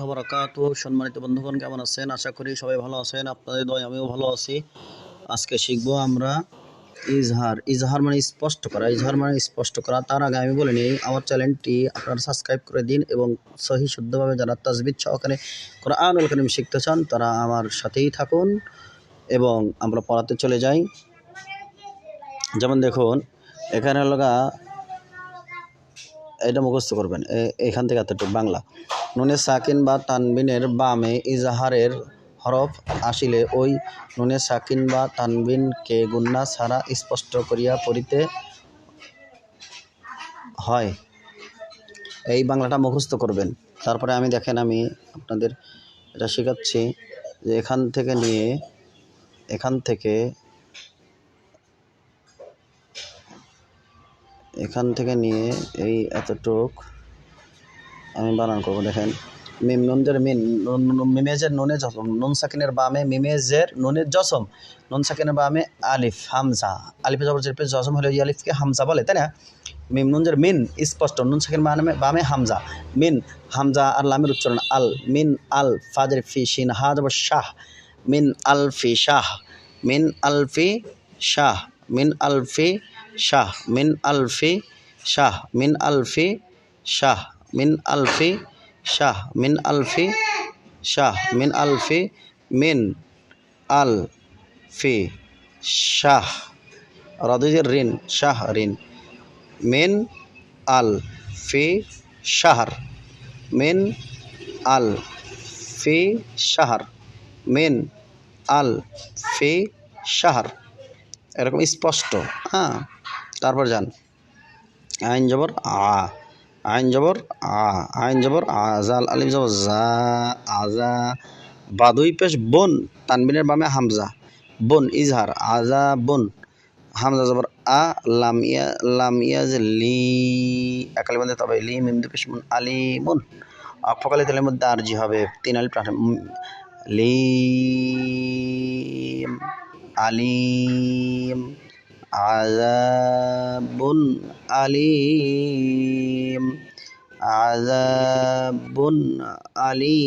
বরাকাত সম্মানিত বন্ধুগণ, কেমন আছেন? আশা করি সবাই ভালো আছেন। আপনাদের দয় আমিও ভালো আছি। আজকে শিখব আমরা ইজহার। ইজহার মানে স্পষ্ট করা। ইজহার মানে স্পষ্ট করা। তার আগে আমি বলে নিই, আমার চ্যানেলটি আপনারা সাবস্ক্রাইব করে দিন এবং সহি শুদ্ধভাবে যারা তাজবিদ সহকারে কোরআনুল করিম শিখতে চান, তারা আমার সাথেই থাকুন এবং আমরা পড়াতে চলে যাই। যেমন দেখুন, এখানে লগা এটা মুখস্থ করবেন। এখান থেকে এতটুকু, বাংলা। নুনে সাকিন বা তানবিনের বামে ইজাহারের হরফ আসিলে ওই নুনে সাকিন বা তানবিনকে গুন্না ছাড়া স্পষ্ট করিয়া পড়িতে হয়। এই বাংলাটা মুখস্থ করবেন। তারপরে আমি দেখেন, আমি আপনাদের এটা শেখাচ্ছি যে এখান থেকে নিয়ে, এখান থেকে এখান থেকে নিয়ে এই এতটুক আমি বানান করব, দেখেন। মিম নুনদের মিন নুন- নুন- মিমেজের নুনে জসম, নুন সাকিনের বামে মিমেজের নুনের জসম, নুন সাকিনের বামে আলিফ, হামজা। আলিফে জবর জের জসম হলে আলিফকে হামজা বলে, তাই না? মিম নুনদের মিন স্পষ্ট, নুন সাকিন বামে বামে হামজা। মিন, হামজা আর লামের উচ্চারণ আল। মিন, আল ফাজের ফি, শিন হা জবর শাহ। মিন, আল, ফি, শাহ। মিন, আল, ফি, শাহ। মিন, আল, ফি, শাহ। মিন, আল, ফি, শাহ। মিন, আল, ফি, শাহ। মিন আলফি শাহ, মিন আলফি শাহ, মিন আলফি মিন আল ফি শাহ, রদিজের ঋণ, শাহ ঋণ, মিন আল ফি শাহর, মিন আল ফি শাহর, মিন আল ফি শাহর। এরকম স্পষ্ট হ্যাঁ তারপর যান। আইন জবর আ। আইন জবর, আ, আইন জবর আজাল আলিম জবর, জা আজা বাদুই পেশ বন, তানবিনের বামে হামজা, বন ইজহার আজা বন, হামজা জবর, আ, লাম ইয়া, লাম ইয়াজ লি, একালি মধ্যে তবে লি, মিম দু পেশ মুন আলি মুন অক্ষকালি তেলের মধ্যে আরজি হবে, তিন আলি প্রাণ লিম আলিম আজাবুন আলিম আজাবুন আলিম।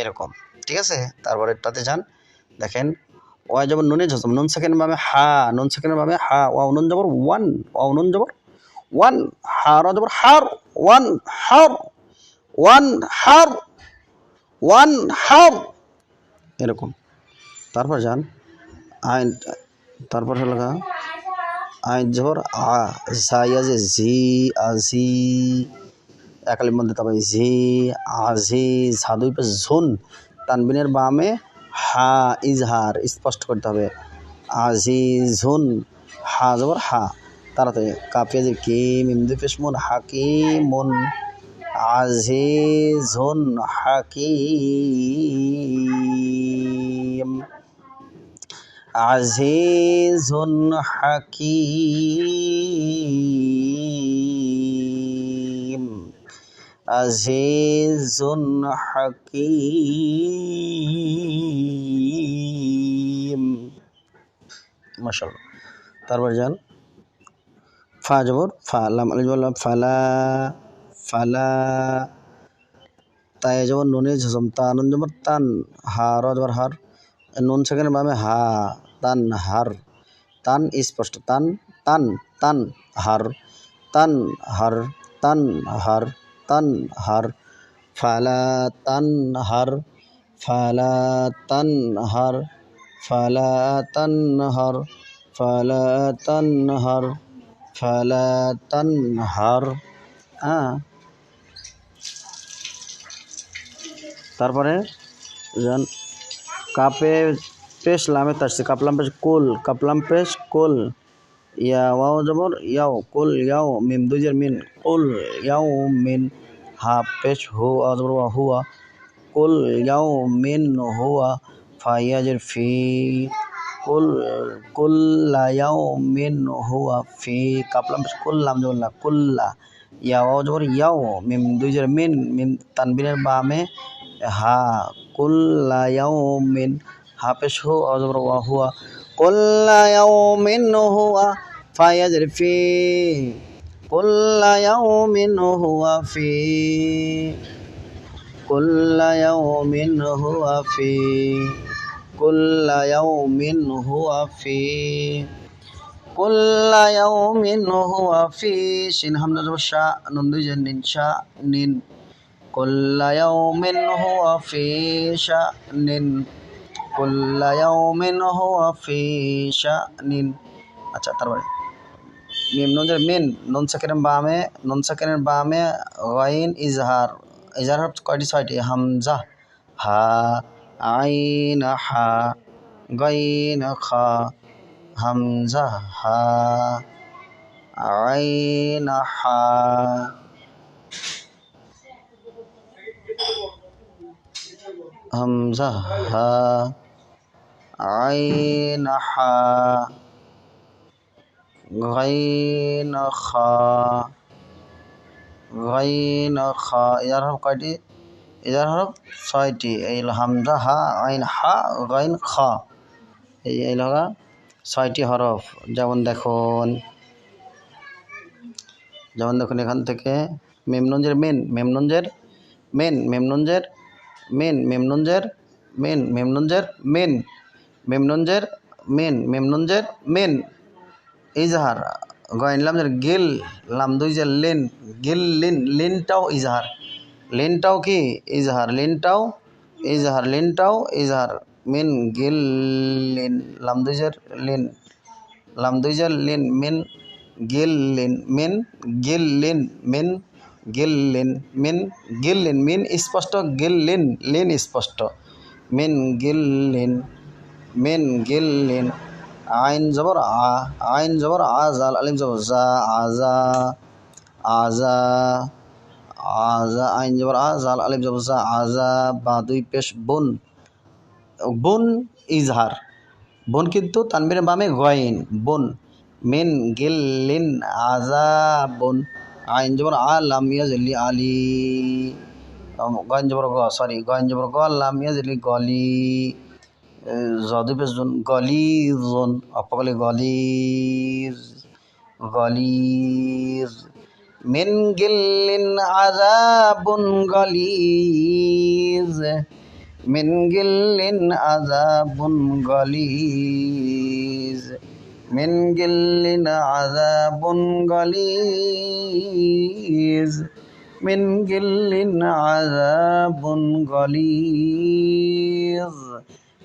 এরকম, ঠিক আছে? তারপরে এটাতে যান, দেখেন, ওয়া যেমন নুনে ঝসম নুন সেকেন্ড ভাবে হা, নুন সেকেন্ড ভাবে হা ওয়া নুন জবর ওয়ান ওয়া নুন জবর ওয়ান হার জবর হার, ওয়ান হার ওয়ান হার ওয়ান, হার। এরকম, তারপর যান আইন, তারপর হলো আইন জবর আ জাইয়া যে জি আজি একালির মধ্যে তবে জি আজি ঝাদুই ঝুন, তানবিনের বামে হা, ইজহার, স্পষ্ট করতে হবে। আজি ঝুন, হা জবর হা, তাড়াতাড়ি কাপিয়া যে কি মিমদু পেশ মুন হাকিমুন আজিজুন হাকিম আজিজুন হাকিম আজিজুন হাকিম মাশাআল্লাহ তারপর যান ফা জবর ফা লাম আলিফ লাম ফালা ফালা তাই জবর নুনে ঝসম তা নুন জবর তান হা র জবর হার নুন সেখানে বামে হা তান হার তান স্পষ্ট তান তান তান হার তান হার তান হার তান হার ফালা তান হার ফালা তান হার ফালা তান হার ফালা তান হার ফালা তান হার হ্যাঁ তারপরে कापेपेस लामेतस्य कापलामपेस कोल कापलामपेस कोल या वाव जबर याव कोल याव मिम दुजर मिन कोल याव मिन हा पेश हो जबर वा हुआ कोल याव मिन हुआ फाया जर फ़ी कुल कुल्ला याव मिन हुआ फ़ी कापलामपेस कुल लाम जबर ला कुल्ला या वाव जबर याव मिम दुजर मिन मिम तनबीन बा हा কুল্লা ইয়াউমিন হাফেজ হু অজবর ওয়া হুয়া কুল্লা ইয়াউমিন হুয়া ফায়াজরি ফি কুল্লা ইয়াউমিন হুয়া ফি। কুল্লা ইয়াউমিন হুয়া ফি। কুল্লা ইয়াউমিন হুয়া ফি। কুল্লা ইয়াউমিন হুয়া ফি। সিন হামদা জবর শা নুন দুই নিন নিন। كل يوم هو في شأن كل يوم هو في شأن আচ্ছা তারপরে মিম নুনের মিন নুন সাকিনের বামে নুন সাকিনের বামে গাইন ইজহার ইজহার হরফ কয়টি ছয়টি হামজা হা আইন হা গাইন খা হামজা হা আইন হা হামজা হা খা কয়টি ছয়টি এই হামজা হা আইন হা গাইন খা এই এই লগা ছয়টি হরফ যেমন দেখুন যেমন দেখুন এখান থেকে মেমনঞ্জের মেন মেমনঞ্জের মেন মেমনঞ্জের मेन मेमनुंजर मेन मेमनुंजर मेन मेमनुंजर मेन मेमनुंजर मेन। इजहार गयन लामजर, गेल लामदुइजर, लेन, गेल लेन, लेनटाव इजहार। लेनटाव की? इजहार लेनटाव इजहार लेनटाव, इजहार। मेन, गेल लेन, लामदुइजर लेन। लामदुइजर, लेन, मेन, गेल लेन, मेन, गेल लेन, मेन। গিল লিন মিন গিল লিন মিন স্পষ্ট গিল লিন স্পষ্ট। মিন গিল লিন মিন গিল লিন আইন জবর আ, আইন জবর আজাল আলিম জবর জা আজা আজা আজা আইন জবর আজাল আলিম জবর জা আজা বা, দুই পেশ, বুন। বুন ইজহার। বুন কিন্তু তানবিরের বামে গয়েন বুন। মিন গিল লিন আজা বুন। আইন জবর আ লাম ইয়াজলি আলি গয়েন জবর গ সরি গয়েন জবর গ লাম ইয়াজলি গলি জাদু পেশ জুন গলিজন অপকলে গলিজ গলিজ মিন গিল্লিন আযাবুন গলিজ মিন গিল্লিন আযাবুন গলিজ من جل عذاب غليظ من جل عذاب غليظ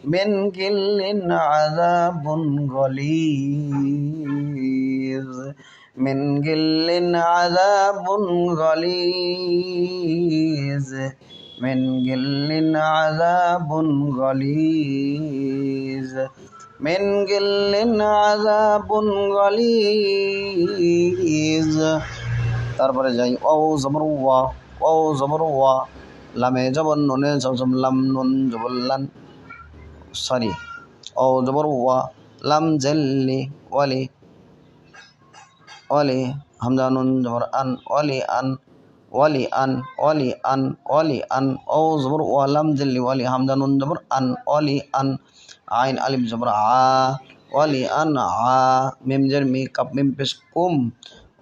من جل عذاب غليظ من جل عذاب غليظ من جل عذاب غليظ من جل عذاب غليظ তারপরে যাই ও জবর ওয়া ও জবর ওয়া লামে জবর নুনে জবর লাম নুন জবর লান সরি ও জবর ওয়া লাম জেল্লি ওয়ালি ওয়ালি হামজা নুন জবর আন ওয়ালি আন ওয়ালি আন ওয়ালি আন ওয়ালি আন ও জবর ওয়া লাম জেল্লি ওয়ালি হামজা নুন জবর আন ওয়ালি আন عين ألف زبر ع ولي أن ع ميم جر مي كب ميم بس كم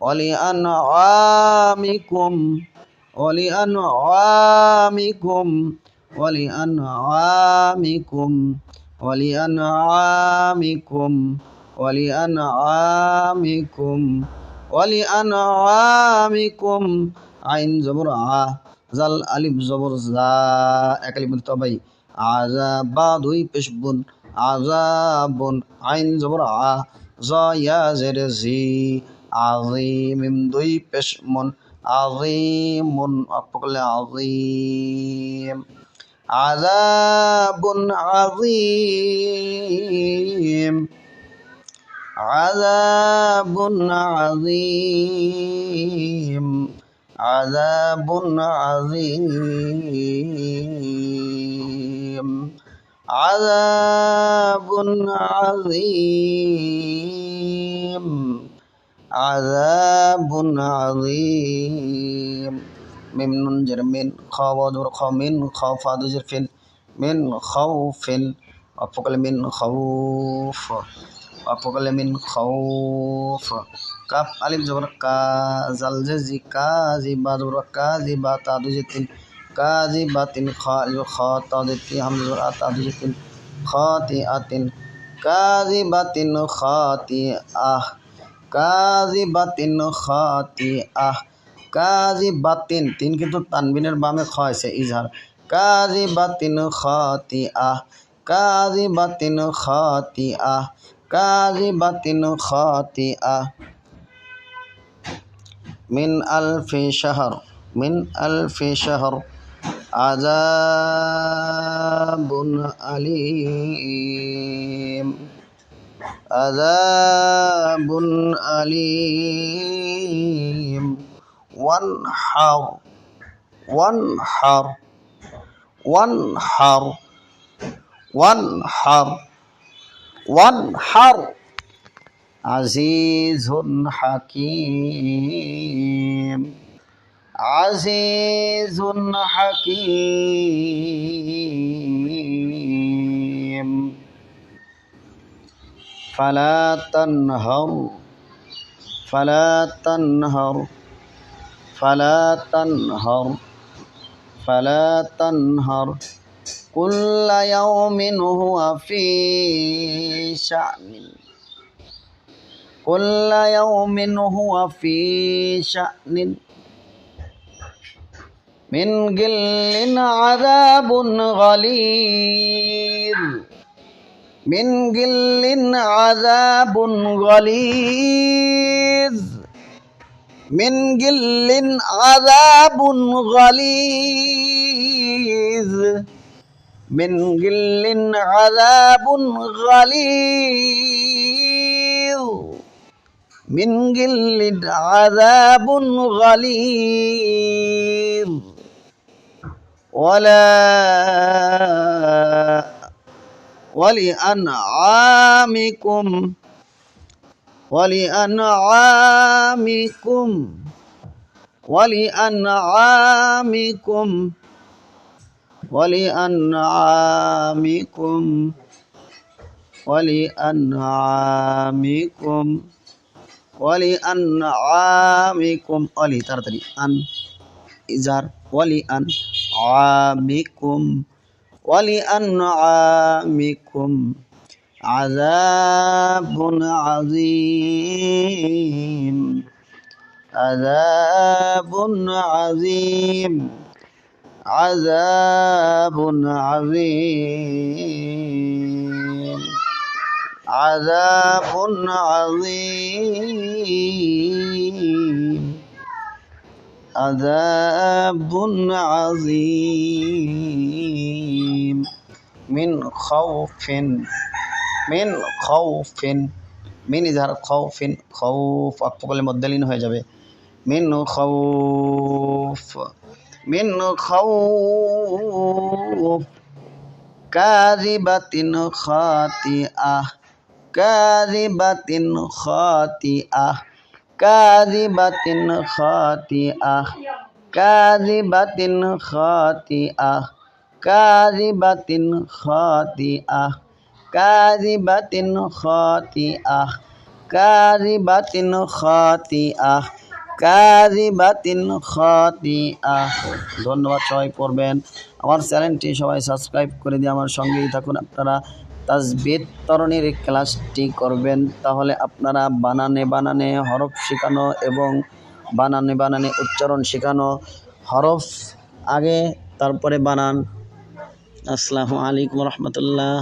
ولأن عامكم ولأن عامكم ولأن عامكم ولأن عامكم ولأن عامكم ولأن عامكم عين زبر ع زل ألف زبر زا أكلم طبي عذاب بعض بشبون عذاب عين زبرعة زا يا زرزي. عظيم دوي بشم عظيم أبقل عظيم. عذاب عظيم. عذاب عظيم. عذاب عظيم. عذاب عظيم. عذاب عظيم. ممن نون جر من خا ودور خا من خا فا جر فين من خوف وفقل من خوف وفقل من خوف. كاف ألف جبر كا زلزل زي كا زي با جبر كا زي تادو جتين. কাজিবাতিন খাতিন হামজাতিন খাতি আতিন কাজিবাতিন খাতি আহ কাজিবাতিন খাতি আহ কাজিবাতিন তিন কিন্তু তানবিনের বামে খ আছে, ইজহার। কাজিবাতিন খাতি আহ কাজিবাতিন খাতি আহ কাজিবাতিন খাতি আহ মিন আলফি شهر মিন আলফি شهر عذاب أليم. عذاب أليم. وانحر وانحر وانحر وانحر وانحر. عزيز حكيم. عزيز حكيم. فلا تنهر فلا تنهر فلا تنهر فلا تنهر. كل يوم هو في شأن. كل يوم هو في شأن. من قل عذاب غليظ. من قل عذاب غليظ. من قل عذاب غليظ. من قل عذاب غليظ. من قل عذاب غليظ. ولا ولأنعامكم ولأنعامكم ولأنعامكم ولأنعامكم ولأنعامكم ولأنعامكم ولي ترى ترى أن إزار ولأن ولأنعامكم ولأنعامكم عذاب عظيم. عذاب عظيم. عذاب عظيم. عذاب عظيم. عذاب عظيم. من خوف من خوف من ইজহার خوف خوف অক্কবলে مدلين هو جبه من خوف من خوف. كاذبة خاطئة كاذبة خاطئة. কাজিবাতিন খাতি আহ কাজিবাতিন খাতি আহ কাজিবাতিন খাতি আহ কাজিবাতিন খাতি আহ কাজিবাতিন খাতি আহ কাজিবাতিন খাতি আহ ধন্যবাদ, সবাই পড়বেন। আমার চ্যানেলটি সবাই সাবস্ক্রাইব করে দিয়ে আমার সঙ্গেই থাকুন আপনারা। তাজবিদ তরণীর ক্লাসটি করবেন। তাহলে আপনারা বানানে বানানে হরফ শেখানো এবং বানানে বানানে উচ্চারণ শেখানো হরফ আগে, তারপরে বানান। আসসালামু আলাইকুম রহমতুল্লাহ।